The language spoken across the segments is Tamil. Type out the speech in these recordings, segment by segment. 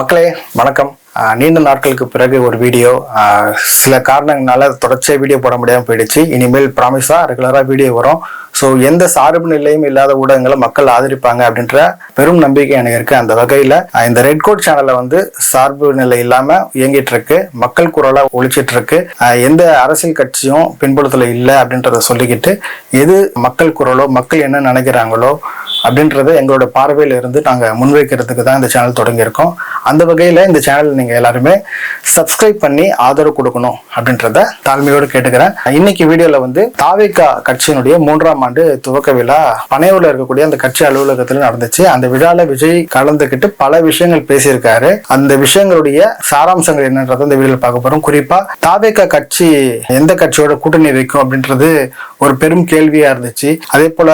மக்களே வணக்கம். நீண்ட நாட்களுக்கு பிறகு ஒரு வீடியோ. சில காரணங்களால தொடர்ச்சியாக வீடியோ போட முடியாமல் போயிடுச்சு. இனிமேல் ப்ராமிஸாக ரெகுலராக வீடியோ வரும். ஸோ எந்த சார்பு நிலையும் இல்லாத ஊடகங்களை மக்கள் ஆதரிப்பாங்க அப்படின்ற பெரும் நம்பிக்கை எனக்கு இருக்கு. அந்த வகையில் இந்த ரெட் கோட் சேனலில் வந்து சார்பு நிலை இல்லாமல் இயங்கிட்டு இருக்கு. மக்கள் குரலாக ஒழிச்சிட்டு இருக்கு. எந்த அரசியல் கட்சியும் பின்புலத்தில் இல்லை அப்படின்றத சொல்லிக்கிட்டு எது மக்கள் குரலோ மக்கள் என்ன நினைக்கிறாங்களோ அப்படின்றத எங்களோட பார்வையில் இருந்து நாங்கள் முன்வைக்கிறதுக்கு தான் இந்த சேனல் தொடங்கியிருக்கோம். அந்த வகையில் இந்த சேனல் நீங்கள் எல்லாருமே சப்ஸ்கிரைப் பண்ணி ஆதரவு கொடுக்கணும் அப்படின்றத தாழ்மையோடு கேட்டுக்கிறேன். இன்னைக்கு வீடியோவில் வந்து தாவேகா கட்சியினுடைய மூன்றாம் ஆண்டு துவக்க விழா பனையூரில் இருக்கக்கூடிய அந்த கட்சி அலுவலகத்தில் நடந்துச்சு. அந்த விழாவில் விஜய் கலந்துக்கிட்டு பல விஷயங்கள் பேசியிருக்காரு. அந்த விஷயங்களுடைய சாராம்சங்கள் என்னன்றதை இந்த வீடியோவில் பார்க்க போகிறோம் குறிப்பாக தாவேகா கட்சி எந்த கட்சியோட கூட்டணி வைக்கும் அப்படின்றது ஒரு பெரும் கேள்வியாக இருந்துச்சு. அதே போல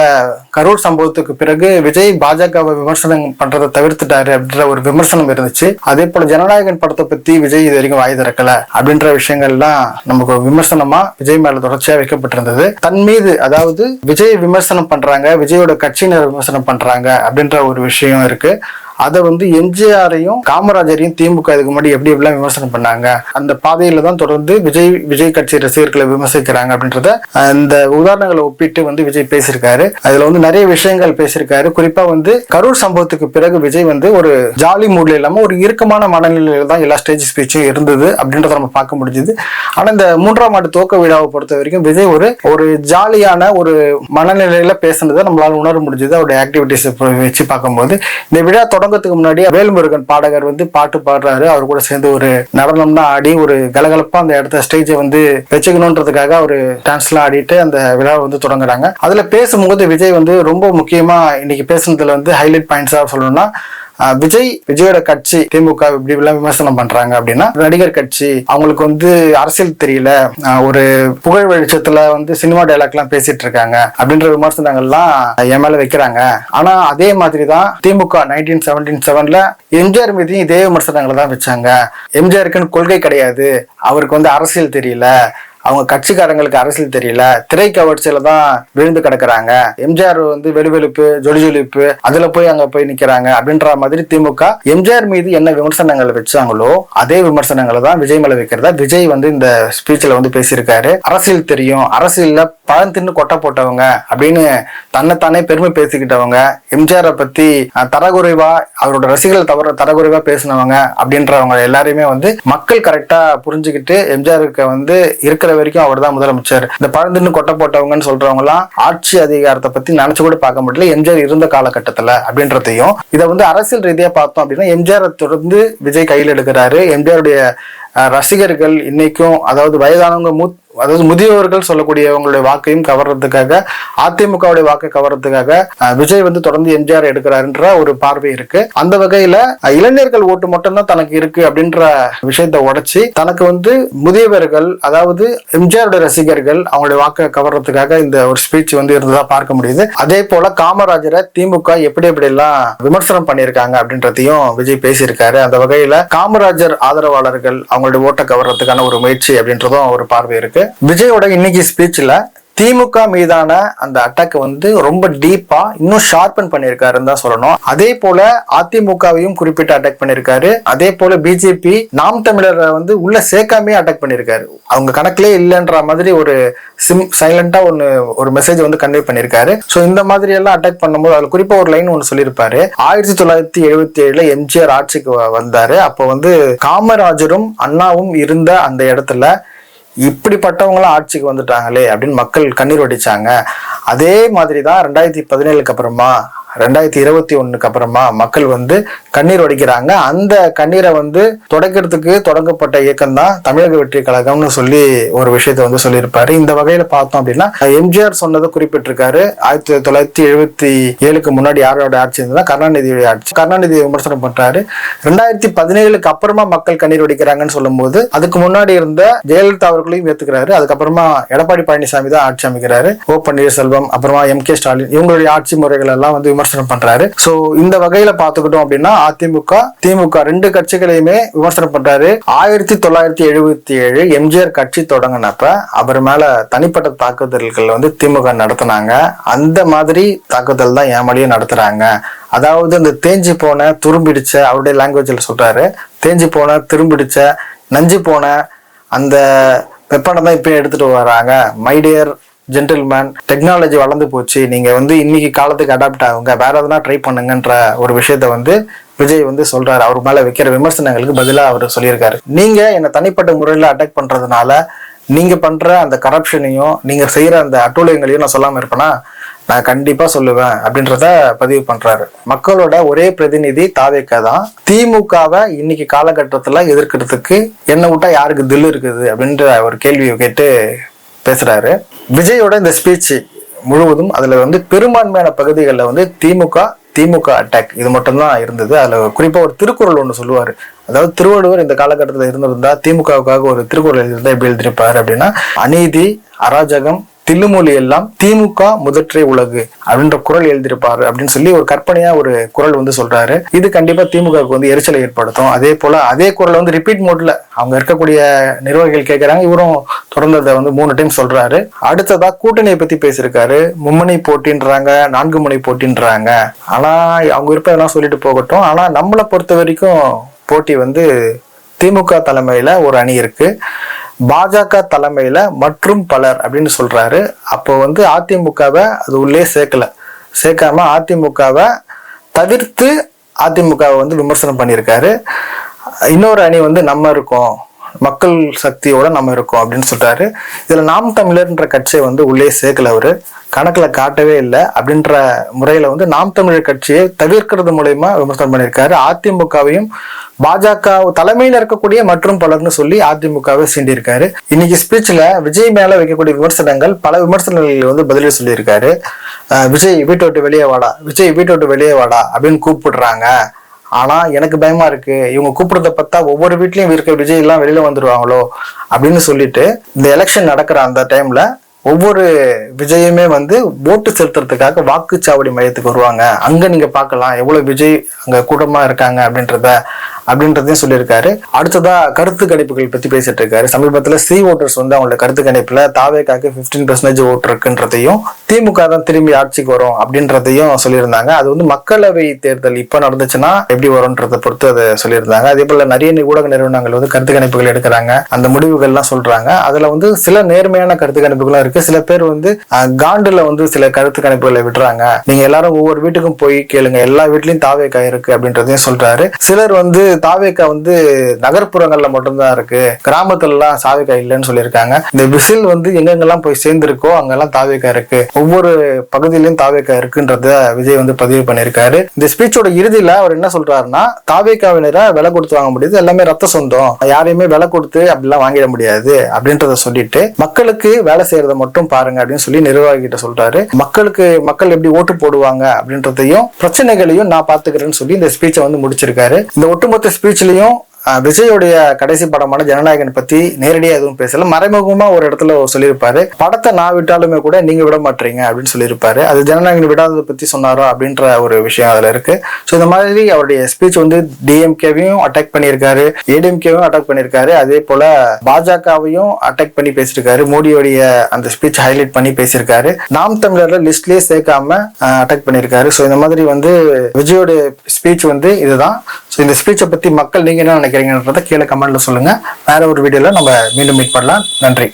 கரூர் சம்பவத்துக்கு பிறகு விஜய் பாஜகவை விமர்சனம் பண்றதை தவிர்த்துட்டாரு அப்படின்ற ஒரு விமர்சனம் இருந்துச்சு. அதே போல ஜனநாயகன் படத்தை பத்தி விஜய் இது வரைக்கும் வாய் திறக்கல அப்படின்ற விஷயங்கள்லாம் நமக்கு விமர்சனமா விஜய் மேல தொடர்ச்சியா வைக்கப்பட்டிருந்தது. தன் மீது அதாவது விஜய் விமர்சனம் பண்றாங்க விஜயோட கட்சியினர் விமர்சனம் பண்றாங்க அப்படின்ற ஒரு விஷயம் இருக்கு. அதை வந்து எம்ஜிஆரையும் காமராஜரையும் திமுக இதுக்கு முன்னாடி எப்படி எப்படிலாம் விமர்சனம் பண்ணாங்க அந்த பாதையில தான் தொடர்ந்து விஜய் விஜய் கட்சி ரசிகர்களை விமர்சிக்கிறாங்க அப்படின்றத இந்த உதாரணங்களை ஒப்பிட்டு வந்து விஜய் பேசியிருக்காரு. அதுல வந்து நிறைய விஷயங்கள் பேசியிருக்காரு. குறிப்பா வந்து கரூர் சம்பவத்துக்கு பிறகு விஜய் வந்து ஒரு ஜாலி மூட்ல இல்லாம ஒரு இறுக்கமான மனநிலையில தான் எல்லா ஸ்டேஜ் ஸ்பீச்சும் இருந்தது அப்படின்றத நம்ம பார்க்க முடிஞ்சுது. ஆனா இந்த மூன்றாம் ஆண்டு துவக்க விழாவை பொறுத்த வரைக்கும் விஜய் ஒரு ஒரு ஜாலியான ஒரு மனநிலையில பேசுனதை நம்மளால உணர முடிஞ்சது. அவருடைய ஆக்டிவிட்டிஸ் வச்சு பார்க்கும்போது. இந்த விழா தொடங்கத்துக்கு முன்னாடி வேல்முருகன் பாடகர் வந்து பாட்டு பாடுறாரு. அவர் கூட சேர்ந்து ஒரு நடனம்னா ஆடி ஒரு கலகலப்பா அந்த இடத்த ஸ்டேஜை வந்து வச்சுக்கணுன்றதுக்காக அவர் டான்ஸ்லாம் ஆடிட்டு அந்த விழாவை வந்து தொடங்குறாங்க. அதுல பேசும்போது விஜய் வந்து ரொம்ப முக்கியமா இன்னைக்கு பேசுனதுல வந்து ஹைலைட் பாயிண்ட்ஸா சொல்லணும்னா விஜய் விஜயோட கட்சி திமுக இப்படி எல்லாம் விமர்சனம் பண்றாங்க அப்படின்னா நடிகர் கட்சி அவங்களுக்கு வந்து அரசியல் தெரியல. ஒரு புகழ் வெளிச்சத்துல வந்து சினிமா டைலாக் எல்லாம் பேசிட்டு இருக்காங்க அப்படின்ற விமர்சனங்கள்லாம் என் மேல வைக்கிறாங்க. ஆனா அதே மாதிரி தான் திமுக நைன்டீன் செவன்டீன் செவன்ல எம்ஜிஆர் மீதையும் இதே விமர்சனங்களை தான் வச்சாங்க. எம்ஜிஆருக்குன்னு கொள்கை கிடையாது. அவருக்கு வந்து அரசியல் தெரியல. அவங்க கட்சிக்காரங்களுக்கு அரசியல் தெரியல. திரை கவர்ச்சியில தான் விழுந்து கிடக்குறாங்க. எம்ஜிஆர் வந்து வெளுவெளுப்பு ஜொலி ஜொலிப்பு அதுல போய் அங்க போய் நிக்கிறாங்க அப்படின்ற மாதிரி திமுக எம்ஜிஆர் மீது என்ன விமர்சனங்கள் வச்சாங்களோ அதே விமர்சனங்களை தான் விஜய் மேல வைக்கிறதா விஜய் வந்து இந்த ஸ்பீச்ல வந்து பேசியிருக்காரு. அரசியல் தெரியும். அரசியல்ல பழம் தின்னு கொட்டை போட்டவங்க அப்படின்னு தன்னைத்தானே பெருமை பேசிக்கிட்டவங்க எம்ஜிஆரை பத்தி தரகுறைவா அவரோட ரசிகர்கள் தவிர தரகுறைவா பேசினவங்க அப்படின்றவங்க எல்லாரையுமே வந்து மக்கள் கரெக்டா புரிஞ்சுக்கிட்டு எம்ஜிஆருக்கு வந்து இருக்கிற வரைக்கும் அவர் தான் முதலமைச்சர். இந்த பழந்தின்னு கொட்டை போட்டவங்கன்னு சொல்றவங்க எல்லாம் ஆட்சி அதிகாரத்தை பத்தி நினைச்சு கூட பார்க்க முடியல. எம்ஜிஆர் இருந்த காலகட்டத்துல அப்படின்றதையும் இதை வந்து அரசியல் ரீதியா பார்த்தோம் அப்படின்னா எம்ஜிஆரை தொடர்ந்து விஜய் கையில் எடுக்கிறாரு. எம்ஜிஆருடைய ரசிகர்கள் இன்னைக்கும் அதாவது வயதானவங்க மூத் அதாவது முதியவர்கள் சொல்லக்கூடியவங்களுடைய வாக்கையும் கவர்றதுக்காக அதிமுகவுடைய வாக்கை கவர்றதுக்காக விஜய் வந்து தொடர்ந்து எம்ஜிஆர் எடுக்கிறாருன்ற ஒரு பார்வை இருக்கு. அந்த வகையில இளைஞர்கள் ஓட்டு மட்டும்தான் தனக்கு இருக்கு அப்படின்ற விஷயத்தை உடைச்சி தனக்கு வந்து முதியவர்கள் அதாவது எம்ஜிஆருடைய ரசிகர்கள் அவங்களுடைய வாக்கை கவர்றதுக்காக இந்த ஒரு ஸ்பீச் வந்து இருந்ததா பார்க்க முடியுது. அதே போல காமராஜரை திமுக எப்படி எப்படி எல்லாம் விமர்சனம் பண்ணியிருக்காங்க அப்படின்றதையும் விஜய் பேசியிருக்காரு. அந்த வகையில காமராஜர் ஆதரவாளர்கள் அவங்களுடைய ஓட்டை கவர்றதுக்கான ஒரு முயற்சி அப்படின்றதும் ஒரு பார்வை இருக்கு. விஜயோட இன்னைக்கு ஸ்பீச்சில் திமுக மீதான அந்த அட்டாக் வந்து ரொம்ப டீப்பா இன்னும் ஷார்பன் பண்ணியிருக்காருன்னு தான் சொல்லணும். அதே போல அதிமுகவையும் குறிப்பிட்டு அட்டாக் பண்ணியிருக்காரு. அதே போல பிஜேபி நாம் தமிழரை வந்து உள்ள சேர்க்காமே அட்டாக் பண்ணியிருக்காரு. அவங்க கணக்கிலே இல்லைன்ற மாதிரி ஒரு சிம் சைலண்டா ஒன்னு ஒரு மெசேஜ் வந்து கன்வே பண்ணியிருக்காரு. ஸோ இந்த மாதிரி எல்லாம் அட்டாக் பண்ணும்போது அதுல குறிப்பா ஒரு லைன் ஒன்று சொல்லியிருப்பாரு. ஆயிரத்தி தொள்ளாயிரத்தி எழுபத்தி ஏழுல எம்ஜிஆர் ஆட்சிக்கு வந்தாரு. அப்போ வந்து காமராஜரும் அண்ணாவும் இருந்த அந்த இடத்துல இப்படிப்பட்டவங்களாம் ஆட்சிக்கு வந்துட்டாங்களே அப்படின்னு மக்கள் கண்ணீர் வடிச்சாங்க. அதே மாதிரி தான் ரெண்டாயிரத்தி பதினேழுக்கு அப்புறமா ரெண்டாயிரத்தி இருபத்தி ஒண்ணுக்கு அப்புறமா மக்கள் வந்து கண்ணீர் வடிக்கிறாங்க. அந்த கண்ணீரை வந்து தொடக்கிறதுக்கு தொடங்கப்பட்ட இயக்கம் தான் தமிழக வெற்றி கழகம்னு சொல்லி ஒரு விஷயத்த வந்து சொல்லியிருப்பாரு. இந்த வகையில பார்த்தோம் அப்படின்னா எம்ஜிஆர் சொன்னதை குறிப்பிட்டிருக்காரு. ஆயிரத்தி தொள்ளாயிரத்தி எழுபத்தி ஏழுக்கு முன்னாடி யாரோட ஆட்சி இருந்ததுன்னா கருணாநிதியுடைய ஆட்சி. கருணாநிதி விமர்சனம் பண்றாரு. ரெண்டாயிரத்தி பதினேழுக்கு அப்புறமா மக்கள் கண்ணீர் வடிக்கிறாங்கன்னு சொல்லும்போது அதுக்கு முன்னாடி இருந்த ஜெயலலிதா அவர்களையும் ஏத்துக்கிறாரு. அதுக்கப்புறமா எடப்பாடி பழனிசாமி தான் ஆட்சி அமைக்கிறாரு. ஓ பன்னீர்செல்வம் அப்புறமா எம் கே ஸ்டாலின் இவங்களுடைய ஆட்சி முறைகள் எல்லாம் வந்து விமர்சனம் விமர்சனம் பண்றாரு. சோ இந்த வகையில பாத்துக்கிட்டோம் அப்படின்னா அதிமுக திமுக ரெண்டு கட்சிகளையுமே விமர்சனம் பண்றாரு. ஆயிரத்தி தொள்ளாயிரத்தி எழுபத்தி ஏழு எம்ஜிஆர் கட்சி தொடங்கினப்ப அவர் மேல தனிப்பட்ட தாக்குதல்கள் வந்து திமுக நடத்தினாங்க. அந்த மாதிரி தாக்குதல் தான் என் நடத்துறாங்க. அதாவது இந்த தேஞ்சி போன துரும்பிடிச்ச அவருடைய லாங்குவேஜில் சொல்றாரு. தேஞ்சி போன திரும்பிடிச்ச நஞ்சு போன அந்த வெப்பனை தான் இப்போ எடுத்துட்டு வராங்க. மைடியர் ஜென்டில்மேன் டெக்னாலஜி வளர்ந்து போச்சு. நீங்கள் வந்து இன்னைக்கு காலத்துக்கு அடாப்ட் ஆகுங்க. வேற எதனா ட்ரை பண்ணுங்கன்ற ஒரு விஷயத்த வந்து விஜய் வந்து சொல்றாரு. அவர் மேல வைக்கிற விமர்சனங்களுக்கு பதிலாக அவர் சொல்லியிருக்காரு. நீங்க என்னை தனிப்பட்ட முறையில் அட்டாக் பண்றதுனால நீங்க பண்ற அந்த கரப்ஷனையும் நீங்க செய்யற அந்த அட்டூழியங்களையும் நான் சொல்லாம இருப்பேனா? நான் கண்டிப்பா சொல்லுவேன் அப்படின்றத பதிவு பண்றாரு. மக்களோட ஒரே பிரதிநிதி தாவேக்கா தான். திமுகவை இன்னைக்கு காலகட்டத்தில் எதிர்க்கிறதுக்கு என்னை விட்டா யாருக்கு தில் இருக்குது அப்படின்ற ஒரு கேள்வியை கேட்டு பேசுறாரு. விஜயோட இந்த ஸ்பீச் முழுவதும் அதுல வந்து பெரும்பான்மையான பகுதிகளில் வந்து திமுக திமுக அட்டாக் இது மட்டும்தான் இருந்தது. அதுல குறிப்பா ஒரு திருக்குறள் ஒன்று சொல்லுவாரு. அதாவது திருவள்ளுவர் இந்த காலகட்டத்தில் இருந்திருந்தா திமுகவுக்காக ஒரு திருக்குறள் எழுதியிருந்தா எப்படி எழுதியிருப்பாரு அப்படின்னா அநீதி அராஜகம் தில்லுமொழி எல்லாம் திமுக முதற்றை உலகு அப்படின்ற குரல் எழுதியிருப்பாரு அப்படின்னு சொல்லி ஒரு கற்பனையா ஒரு குரல் வந்து சொல்றாரு. இது கண்டிப்பா திமுகவுக்கு வந்து எரிச்சலை ஏற்படுத்தும். அதே போல அதே குரலை வந்து ரிப்பீட் மோட்ல அவங்க இருக்கக்கூடிய நிர்வாகிகள் கேட்கறாங்க இவரும் தொடர்ந்ததை வந்து மூணு டைம் சொல்றாரு. அடுத்ததா கூட்டணியை பத்தி பேசியிருக்காரு. மும்மணி போட்டின்றாங்க நான்கு முனை போட்டின்றாங்க. ஆனா அவங்க இருப்பதெல்லாம் சொல்லிட்டு போகட்டும். ஆனா நம்மளை பொறுத்த வரைக்கும் போட்டி வந்து திமுக தலைமையில ஒரு அணி இருக்கு. பாஜக தலைமையில மற்றும் பலர் அப்படின்னு சொல்றாரு. அப்போ வந்து அதிமுகவை அது உள்ளே சேர்க்கல. சேர்க்காம அதிமுகவை தவிர்த்து அதிமுகவை வந்து விமர்சனம் பண்ணியிருக்காரு. இன்னொரு அணி வந்து நம்ம இருக்கோம். மக்கள் சக்தியோட நம்ம இருக்கோம் அப்படின்னு சொல்றாரு. இதுல நாம் தமிழர்ன்ற கட்சியை வந்து உள்ளே சேர்க்கல அவரு. கணக்குல காட்டவே இல்லை. அப்படின்ற முறையில வந்து நாம் தமிழர் கட்சியை தவிர்க்கிறது மூலயமா விமர்சனம் பண்ணியிருக்காரு. அதிமுகவையும் பாஜக தலைமையில் இருக்கக்கூடிய மற்றும் பலர்னு சொல்லி அதிமுகவை சீண்டியிருக்காரு. இன்னைக்கு ஸ்பீச்ல விஜய் மேல வைக்கக்கூடிய விமர்சனங்கள் பல விமர்சனங்கள் வந்து பதிலில் சொல்லியிருக்காரு. விஜய் வீட்டை விட்டு வெளியே வாடா. விஜய் வீட்டை விட்டு வெளியே வாடா அப்படின்னு கூப்பிடுறாங்க. ஆனா எனக்கு பயமா இருக்கு. இவங்க கூப்பிடுறத பார்த்தா ஒவ்வொரு வீட்லயும் இருக்க விஜய் எல்லாம் வெளியில வந்துருவாங்களோ அப்படின்னு சொல்லிட்டு இந்த எலெக்ஷன் நடக்கிற அந்த டைம்ல ஒவ்வொரு விஜயுமே வந்து ஓட்டு செலுத்துறதுக்காக வாக்குச்சாவடி மையத்துக்கு வருவாங்க. அங்க நீங்க பார்க்கலாம். எவ்வளவு விஜய் அங்க கூட்டமா இருக்காங்க அப்படின்றத அப்படின்றதையும் சொல்லியிருக்காரு. அடுத்ததா கருத்து கணிப்புகள் பத்தி பேசிட்டு இருக்காரு சமீபத்துல சி ஓட்டர்ஸ் வந்து அவங்களோட கருத்து கணிப்புல தாவேக்காக்கு பிப்டீன் பர்சன்டேஜ் ஓட்டு இருக்குன்றதையும் திமுக தான் திரும்பி ஆட்சிக்கு வரும் அப்படின்றதையும் சொல்லியிருந்தாங்க. அது வந்து மக்களவை தேர்தல் இப்ப நடந்துச்சுன்னா எப்படி வரும்ன்றதை பொறுத்து அதை சொல்லியிருந்தாங்க. அதே போல நிறைய ஊடக நிறுவனங்கள் வந்து கருத்து கணிப்புகள் எடுக்கிறாங்க. அந்த முடிவுகள்லாம் சொல்றாங்க. அதுல வந்து சில நேர்மையான கருத்து கணிப்புகளும் இருக்கு. சில பேர் வந்து காண்டுல வந்து சில கருத்து கணிப்புகளை விடுறாங்க. நீங்க எல்லாரும் ஒவ்வொரு வீட்டுக்கும் போய் கேளுங்க. எல்லா வீட்லயும் தாவேக்கா இருக்கு அப்படின்றதையும் சொல்றாரு. சிலர் வந்து தாவேக்கா வந்து நகர்ப்புறங்கள்ல மட்டும்தான் இருக்கு. கிராமத்துல எல்லாம் சாவேக்கா இல்லைன்னு சொல்லியிருக்காங்க. இந்த விசில் வந்து எங்கெங்கெல்லாம் போய் சேர்ந்திருக்கோ அங்கெல்லாம் தாவேக்கா இருக்கு. ஒவ்வொரு பகுதியிலும் தாவேக்கா இருக்குன்றத விஜய் வந்து பதிவு பண்ணியிருக்காரு. இந்த ஸ்பீச்சோட இறுதியில அவர் என்ன சொல்றாருன்னா தாவேக்காவினரை விலை கொடுத்து வாங்க முடியாது. எல்லாமே ரத்த சொந்தம். யாரையுமே விலை கொடுத்து அப்படிலாம் வாங்கிட முடியாது அப்படின்றத சொல்லிட்டு மக்களுக்கு வேலை செய்யறத மட்டும் பாருங்க அப்படின்னு சொல்லி நிர்வாகிகிட்ட சொல்றாரு. மக்களுக்கு மக்கள் எப்படி ஓட்டு போடுவாங்க அப்படின்றதையும் பிரச்சனைகளையும் நான் பாத்துக்கிறேன்னு சொல்லி இந்த ஸ்பீச்சை வந்து முடிச்சிருக்காரு. இந்த ஒட்டுமொத்த ஸ்பீச்லயும் அஹ், விஜயோடைய கடைசி படமான ஜனநாயகன் பத்தி நேரடியா எதுவும் பேசல. மறைமுகமா ஒரு இடத்துல சொல்லியிருப்பாரு. படத்தை நான் விட்டாலுமே கூட நீங்க விட மாட்டீங்க அப்படின்னு சொல்லியிருப்பாரு. அது ஜனநாயகன் விடாததை பத்தி சொன்னாரோ அப்படின்ற ஒரு விஷயம் அதுல இருக்கு. ஸோ இந்த மாதிரி அவருடைய ஸ்பீச் வந்து டிஎம்கேவையும் அட்டாக் பண்ணியிருக்காரு. ஏடிஎம்கேவையும் அட்டாக் பண்ணியிருக்காரு. அதே போல பாஜகவையும் அட்டாக் பண்ணி பேசியிருக்காரு. மோடியோடைய அந்த ஸ்பீச் ஹைலைட் பண்ணி பேசியிருக்காரு. நாம் தமிழர்ல லிஸ்ட்லயே சேர்க்காம அட்டாக் பண்ணியிருக்காரு. ஸோ இந்த மாதிரி வந்து விஜயோட ஸ்பீச் வந்து இதுதான். ஸோ இந்த ஸ்பீச்சை பத்தி மக்கள் நீங்க என்ன நினைக்கிறீங்கன்றத கீழே கமெண்ட்ல சொல்லுங்க. வேற ஒரு வீடியோல நம்ம மீண்டும் மீட் பண்ணலாம். நன்றி.